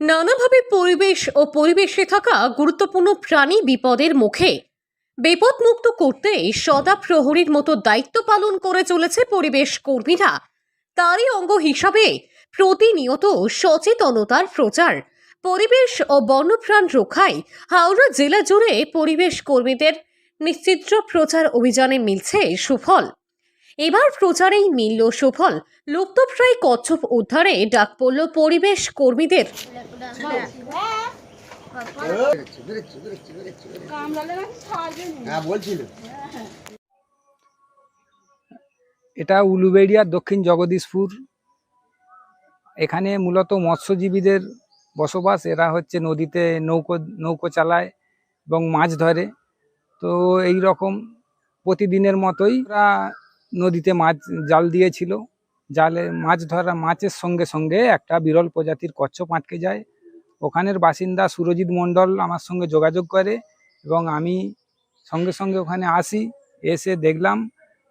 নানাভাবে পরিবেশ ও পরিবেশে থাকা গুরুত্বপূর্ণ প্রাণী বিপদের মুখে বিপদমুক্ত করতে সদা প্রহরীর মতো দায়িত্ব পালন করে চলেছে পরিবেশ কর্মীরা। তারই অঙ্গ হিসাবে প্রতিনিয়ত সচেতনতার প্রচার, পরিবেশ ও বন্যপ্রাণ রক্ষায় হাওড়া জেলা জুড়ে পরিবেশ কর্মীদের নিশ্চিত্র প্রচার অভিযানে মিলছে সুফল। এবার প্রচারেই মিলল সুফল। লুপ্তপ্রায় কচ্ছপ উদ্ধারে ডাক পড়ল পরিবেশ কর্মীদের। হ্যাঁ বলছিল। এটা উলুবেড়িয়ার দক্ষিণ জগদীশপুর। এখানে মূলত মৎস্যজীবীদের বসবাস। এরা হচ্ছে নদীতে নৌকো নৌকো চালায় এবং মাছ ধরে। তো এই রকম প্রতিদিনের মতোই ওরা নদীতে মাছ, জাল দিয়েছিল। জালে মাছ ধরা, মাছের সঙ্গে সঙ্গে একটা বিরল প্রজাতির কচ্ছপ আটকে যায়। ওখানের বাসিন্দা সুরজিৎ মণ্ডল আমার সঙ্গে যোগাযোগ করে এবং আমি সঙ্গে সঙ্গে ওখানে আসি। এসে দেখলাম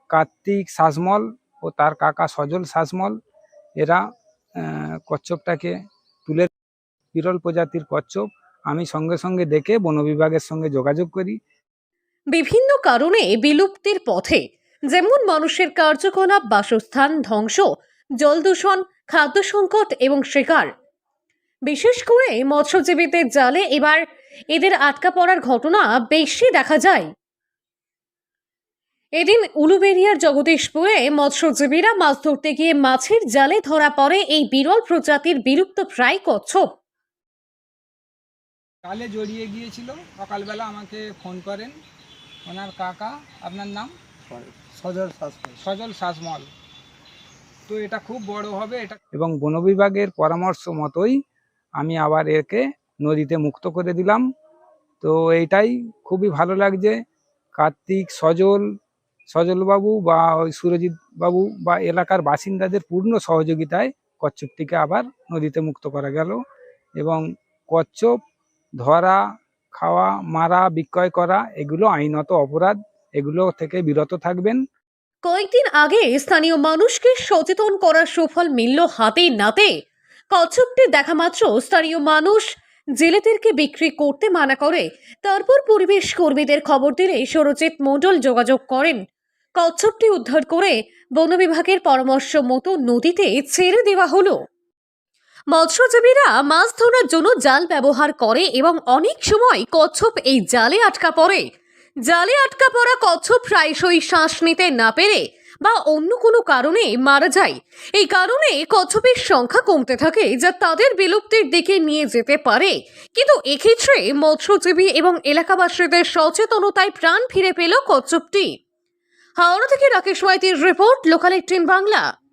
কার্তিক শাসমল ও তার কাকা সজল শাসমল, এরা কচ্ছপটাকে তুলে বিরল প্রজাতির কচ্ছপ। আমি সঙ্গে সঙ্গে দেখে বন বিভাগের সঙ্গে যোগাযোগ করি। বিভিন্ন কারণে বিলুপ্তির পথে যেমন মানুষের কার্যকলাপ, বাসস্থান ধ্বংস, জল দূষণ, খাদ্য সংকট এবং শিকার। বিশেষ করে মৎস্যজীবীদের জালে এবার এদের আটকা পড়ার ঘটনা বেশি দেখা যায়। এদিন উলুবেরিয়ার জগদীশপুরে মৎস্যজীবীরা মাছ ধরতে গিয়ে মাছের জালে ধরা পড়ে এই বিরল প্রজাতির বিলুপ্ত প্রায় কচ্ছপ। কালে জড়িয়ে গিয়েছিল। সকালবেলা আমাকে ফোন করেন। ওনার কাকা, আপনার নাম? সজল সজল শাসমল। তো এটা খুব বড় হবে এটা এবং বন বিভাগের পরামর্শ মতোই আমি আবার একে নদীতে মুক্ত করে দিলাম। তো এইটাই খুবই ভালো লাগছে। কার্তিক সজল সজলবাবু বা ওই সুরজিৎ বাবু বা এলাকার বাসিন্দাদের পূর্ণ সহযোগিতায় কচ্ছপটিকে আবার নদীতে মুক্ত করা গেল এবং কচ্ছপ ধরা খাওয়া মারা বিক্রয় করা এগুলো আইনত অপরাধ। এগুলো থেকে বিরত থাকবেন। কয়েকদিন আগে স্থানীয় মানুষকে সচেতন করার সুফল মিলল হাতে নাতে। কচ্ছপটি দেখা মাত্র স্থানীয় মানুষ জেলেদেরকে বিক্রি করতে মানা করে। তারপর পরিবেশ কর্মীদের খবর দিলে সরজিৎ মণ্ডল যোগাযোগ করেন। কচ্ছপটি উদ্ধার করে বন বিভাগের পরামর্শ মতো নদীতে ছেড়ে দেওয়া হলো। মৎস্যজীবীরা মাছ ধরার জন্য জাল ব্যবহার করে এবং অনেক সময় কচ্ছপ এই জালে আটকা পড়ে। জালে আটকা পড়া কচ্ছপ প্রায়শই শ্বাস নিতে না পেরে বা অন্য কোনো কারণে মারা যায়। এই কারণে কচ্ছপের সংখ্যা কমতে থাকে যা তাদের বিলুপ্তির দিকে নিয়ে যেতে পারে। কিন্তু এক্ষেত্রে মৎস্যজীবী এবং এলাকাবাসীদের সচেতনতায় প্রাণ ফিরে পেল কচ্ছপটি। হাওড়া থেকে রাকেশ মাইতির রিপোর্ট, লোকাল বাংলা।